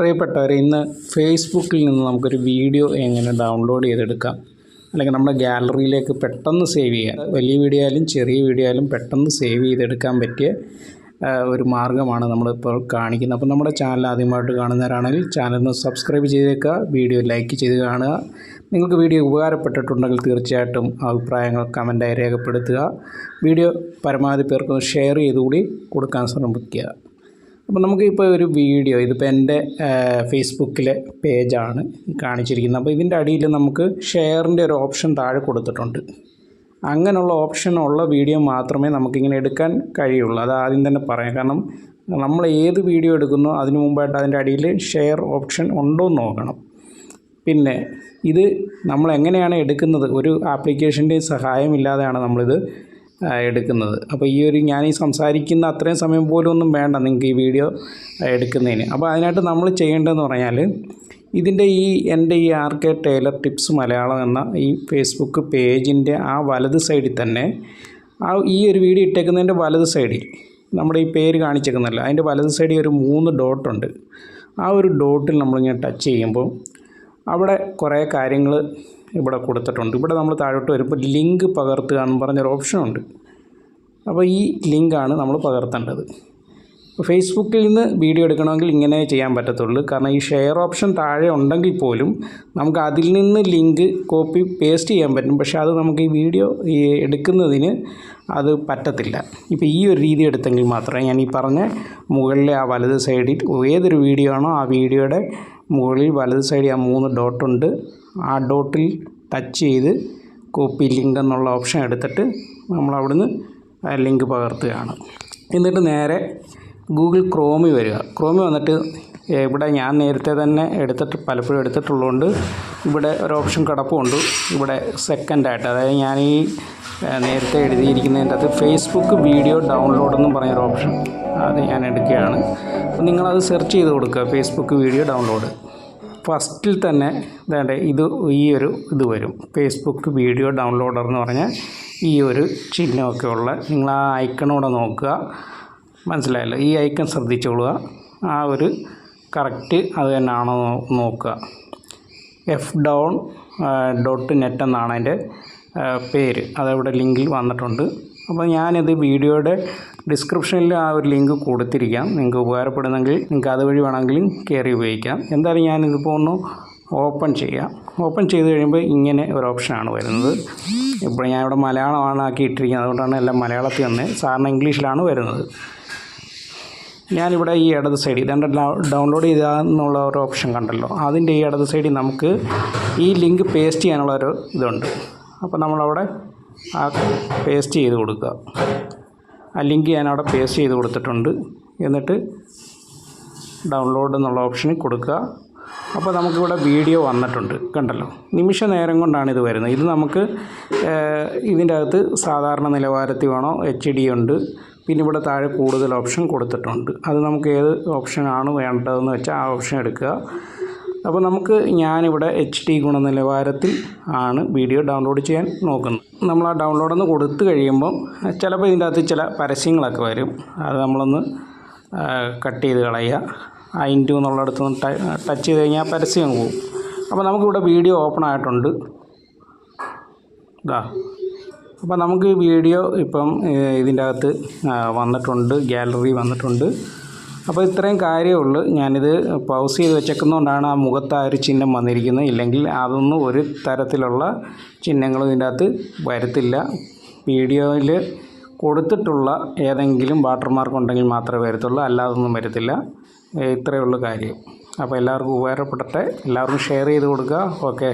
പ്രിയപ്പെട്ടവരെ ഇന്ന് ഫേസ്ബുക്കിൽ നിന്ന് നമുക്കൊരു വീഡിയോ എങ്ങനെ ഡൗൺലോഡ് ചെയ്തെടുക്കാം? അല്ലെങ്കിൽ നമ്മുടെ ഗാലറിയിലേക്ക് പെട്ടെന്ന് സേവ് ചെയ്യാം വലിയ വീഡിയോ ആയാലും ചെറിയ വീഡിയോ ആയാലും പെട്ടെന്ന് സേവ് ചെയ്തെടുക്കാൻ പറ്റിയ ഒരു മാർഗമാണ് നമ്മളിപ്പോൾ കാണിക്കുന്നത്. അപ്പോൾ നമ്മുടെ ചാനൽ ആദ്യമായിട്ട് കാണുന്നവരാണെങ്കിൽ ഒന്ന് സബ്സ്ക്രൈബ് ചെയ്തേക്കുക വീഡിയോ ലൈക്ക് ചെയ്ത് കാണുക. നിങ്ങൾക്ക് വീഡിയോ ഉപകാരപ്പെട്ടിട്ടുണ്ടെങ്കിൽ തീർച്ചയായിട്ടും അഭിപ്രായങ്ങൾ കമന്റായി രേഖപ്പെടുത്തുക. വീഡിയോ പരമാവധി പേർക്ക് ഷെയർ ചെയ്തുകൂടി കൊടുക്കാൻ ശ്രമിക്കുക. അപ്പോൾ നമുക്കിപ്പോൾ ഒരു വീഡിയോ ഇതിപ്പോൾ എന്റെ ഫേസ്ബുക്കിലെ പേജാണ് കാണിച്ചിരിക്കുന്നത്. അപ്പോൾ ഇതിന്റെ അടിയിൽ നമുക്ക് ഷെയറിന്റെ ഒരു ഓപ്ഷൻ താഴെ കൊടുത്തിട്ടുണ്ട്. അങ്ങനെയുള്ള ഓപ്ഷൻ ഉള്ള വീഡിയോ മാത്രമേ നമുക്കിങ്ങനെ എടുക്കാൻ കഴിയുള്ളൂ. അത് ആദ്യം തന്നെ പറയാം. കാരണം നമ്മൾ ഏത് വീഡിയോ എടുക്കുന്നോ അതിന് മുമ്പായിട്ട് അതിന്റെ അടിയിൽ ഷെയർ ഓപ്ഷൻ ഉണ്ടോ എന്ന് നോക്കണം. പിന്നെ ഇത് നമ്മൾ എങ്ങനെയാണ് എടുക്കുന്നത്? ഒരു ആപ്ലിക്കേഷന്റെ സഹായമില്ലാതെയാണ് നമ്മളിത് എടുക്കുന്നത്. അപ്പോൾ ഈ ഒരു ഞാൻ ഈ സംസാരിക്കുന്ന അത്രയും സമയം പോലും ഒന്നും വേണ്ട നിങ്ങൾക്ക് ഈ വീഡിയോ എടുക്കുന്നതിന്. അപ്പോൾ അതിനായിട്ട് നമ്മൾ ചെയ്യേണ്ടതെന്ന് പറഞ്ഞാൽ ഇതിന്റെ ഈ എന്റെ ഈ R K tailor tips Malayalam എന്ന ഈ ഫേസ്ബുക്ക് പേജിന്റെ ആ വലത് സൈഡിൽ തന്നെ ആ ഈ ഒരു വീഡിയോ ഇട്ടേക്കുന്നതിന്റെ വലത് സൈഡിൽ നമ്മുടെ ഈ പേര് കാണിച്ചേക്കുന്നല്ലോ അതിന്റെ വലത് സൈഡിൽ ഒരു മൂന്ന് ഡോട്ടുണ്ട് ആ ഒരു ഡോട്ടിൽ നമ്മളിങ്ങനെ ടച്ച് ചെയ്യുമ്പോൾ അവിടെ കുറേ കാര്യങ്ങൾ ഇവിടെ കൊടുത്തിട്ടുണ്ട്. ഇവിടെ നമ്മൾ താഴോട്ട് വരുമ്പോൾ ലിങ്ക് പകർത്തുക എന്ന് പറഞ്ഞൊരു ഓപ്ഷനുണ്ട് അപ്പോൾ ഈ ലിങ്കാണ് നമ്മൾ പകർത്തേണ്ടത്. ഫേസ്ബുക്കിൽ നിന്ന് വീഡിയോ എടുക്കണമെങ്കിൽ ഇങ്ങനെ ചെയ്യാൻ പറ്റത്തുള്ളൂ. കാരണം ഈ ഷെയർ ഓപ്ഷൻ താഴെ ഉണ്ടെങ്കിൽ പോലും നമുക്ക് അതിൽ നിന്ന് ലിങ്ക് കോപ്പി പേസ്റ്റ് ചെയ്യാൻ പറ്റും. പക്ഷേ അത് നമുക്ക് ഈ വീഡിയോ ഈ എടുക്കുന്നതിന് അത് പറ്റത്തില്ല. ഇപ്പോൾ ഈ ഒരു രീതി എടുത്തെങ്കിൽ മാത്രമേ ഞാൻ ഈ പറഞ്ഞ മുകളിലെ ആ വലത് സൈഡിൽ ഏതൊരു വീഡിയോ ആണോ ആ വീഡിയോയുടെ മുകളിൽ വലത് സൈഡിൽ ആ മൂന്ന് ഡോട്ടുണ്ട് ആ ഡോട്ടിൽ ടച്ച് ചെയ്ത് കോപ്പി ലിങ്ക് എന്നുള്ള ഓപ്ഷൻ എടുത്തിട്ട് നമ്മൾ അവിടുന്ന് ലിങ്ക് പകർത്തുകയാണ്. എന്നിട്ട് നേരെ ഗൂഗിൾ ക്രോമിൽ വരിക. ക്രോമിൽ വന്നിട്ട് ഇവിടെ ഞാൻ നേരത്തെ തന്നെ എടുത്തിട്ട് പലപ്പോഴും എടുത്തിട്ടുള്ളതുകൊണ്ട് ഇവിടെ ഒരു ഓപ്ഷൻ കിടപ്പുണ്ട്. ഇവിടെ സെക്കൻഡായിട്ട് അതായത് ഞാൻ ഈ നേരത്തെ എഴുതിയിരിക്കുന്നതിന്റെ അകത്ത് ഫേസ്ബുക്ക് വീഡിയോ ഡൗൺലോഡ് എന്നും പറഞ്ഞൊരു ഓപ്ഷൻ അത് ഞാൻ എടുക്കുകയാണ്. അപ്പോൾ നിങ്ങളത് സെർച്ച് ചെയ്ത് കൊടുക്കുക. ഫേസ്ബുക്ക് വീഡിയോ ഡൗൺലോഡ് ഫസ്റ്റിൽ തന്നെ വേണ്ട ഇത് ഈ ഒരു ഇത് വരും. ഫേസ്ബുക്ക് വീഡിയോ ഡൗൺലോഡർ എന്ന് പറഞ്ഞാൽ ഈ ഒരു ചിഹ്നമൊക്കെ ഉള്ള നിങ്ങൾ ആ ഐക്കണോടെ നോക്കുക. മനസ്സിലായല്ലോ? ഈ ഐക്കൺ ശ്രദ്ധിച്ചോളുക. ആ ഒരു കറക്റ്റ് അത് തന്നെയാണോ നോക്കുക. എഫ് ഡൗൺ ഡോട്ട് നെറ്റ് എന്നാണ് അതിന്റെ പേര്. അതവിടെ ലിങ്കിൽ വന്നിട്ടുണ്ട്. അപ്പോൾ ഞാനിത് വീഡിയോയുടെ ഡിസ്ക്രിപ്ഷനിൽ ആ ഒരു ലിങ്ക് കൊടുത്തിരിക്കാം. നിങ്ങൾക്ക് ഉപകാരപ്പെടുന്നെങ്കിൽ നിങ്ങൾക്ക് അതുവഴി വേണമെങ്കിലും കയറി ഉപയോഗിക്കാം. എന്തായാലും ഞാനിതിപ്പോൾ ഒന്ന് ഓപ്പൺ ചെയ്യാം. ഓപ്പൺ ചെയ്ത് കഴിയുമ്പോൾ ഇങ്ങനെ ഒരു ഓപ്ഷനാണ് വരുന്നത്. ഇപ്പോൾ ഞാൻ ഇവിടെ മലയാളമാണ് ആക്കിയിട്ടിരിക്കുന്നത്. അതുകൊണ്ടാണ് എല്ലാം മലയാളത്തിൽ തന്നെ. സാറിന് ഇംഗ്ലീഷിലാണ് വരുന്നത്. ഞാനിവിടെ ഈ ഇടത് സൈഡിൽ രണ്ട് ഡൗൺലോഡ് ചെയ്താന്നുള്ള ഒരു ഓപ്ഷൻ കണ്ടല്ലോ. അതിന്റെ ഈ ഇടത് സൈഡിൽ നമുക്ക് ഈ ലിങ്ക് പേസ്റ്റ് ചെയ്യാനുള്ള ഒരു ഇതുണ്ട്. അപ്പോൾ നമ്മളവിടെ ആ പേസ്റ്റ് ചെയ്ത് കൊടുക്കുക. ആ ലിങ്ക് ഞാനവിടെ പേസ്റ്റ് ചെയ്ത് കൊടുത്തിട്ടുണ്ട്. എന്നിട്ട് ഡൗൺലോഡ് എന്നുള്ള ഓപ്ഷനിൽ കൊടുക്കുക. അപ്പോൾ നമുക്കിവിടെ വീഡിയോ വന്നിട്ടുണ്ട്. കണ്ടല്ലോ? നിമിഷ നേരം കൊണ്ടാണ് ഇത് വരുന്നത്. ഇത് നമുക്ക് ഇതിന്റെ അകത്ത് സാധാരണ നിലവാരത്തിൽ വേണോ? എച്ച് ഡി ഉണ്ട്. പിന്നെ ഇവിടെ താഴെ കൂടുതൽ ഓപ്ഷൻ കൊടുത്തിട്ടുണ്ട്. അത് നമുക്ക് ഏത് ഓപ്ഷനാണ് വേണ്ടതെന്ന് വെച്ചാൽ ആ ഓപ്ഷൻ എടുക്കുക. അപ്പോൾ നമുക്ക് ഞാനിവിടെ എച്ച് ഡി ഗുണനിലവാരത്തിൽ ആണ് വീഡിയോ ഡൗൺലോഡ് ചെയ്യാൻ നോക്കുന്നത്. നമ്മൾ ആ ഡൗൺലോഡ് ഒന്ന് കൊടുത്തു കഴിയുമ്പം ചിലപ്പോൾ ഇതിന്റെ അകത്ത് ചില പരസ്യങ്ങളൊക്കെ വരും. അത് നമ്മളൊന്ന് കട്ട് ചെയ്ത് കളയുക. ആ ഇന്റു എന്നുള്ളിടത്ത് നിന്ന് ടച്ച് ചെയ്ത് കഴിഞ്ഞാൽ പരസ്യം പോകും. അപ്പോൾ നമുക്കിവിടെ വീഡിയോ ഓപ്പൺ ആയിട്ടുണ്ട്. ഇതാ അപ്പോൾ നമുക്ക് ഈ വീഡിയോ ഇപ്പം ഇതിന്റെ അകത്ത് വന്നിട്ടുണ്ട് ഗ്യാലറി വന്നിട്ടുണ്ട്. അപ്പോൾ ഇത്രയും കാര്യമേ ഉള്ളൂ. ഞാനിത് പൗസ് ചെയ്ത് വെച്ചേക്കുന്നതുകൊണ്ടാണ് ആ മുഖത്ത് ആ ഒരു ചിഹ്നം വന്നിരിക്കുന്നത്. ഇല്ലെങ്കിൽ അതൊന്നും ഒരു തരത്തിലുള്ള ചിഹ്നങ്ങളും ഇതിന്റെ അകത്ത് വരത്തില്ല. വീഡിയോയിൽ കൊടുത്തിട്ടുള്ള ഏതെങ്കിലും വാട്ടർമാർക്ക് ഉണ്ടെങ്കിൽ മാത്രമേ വരത്തുള്ളൂ. അല്ലാതൊന്നും വരത്തില്ല. ഇത്രയേ ഉള്ളൂ കാര്യം. അപ്പോൾ എല്ലാവർക്കും ഉപകാരപ്പെടട്ടെ എല്ലാവർക്കും ഷെയർ ചെയ്ത് കൊടുക്കുക. ഓക്കെ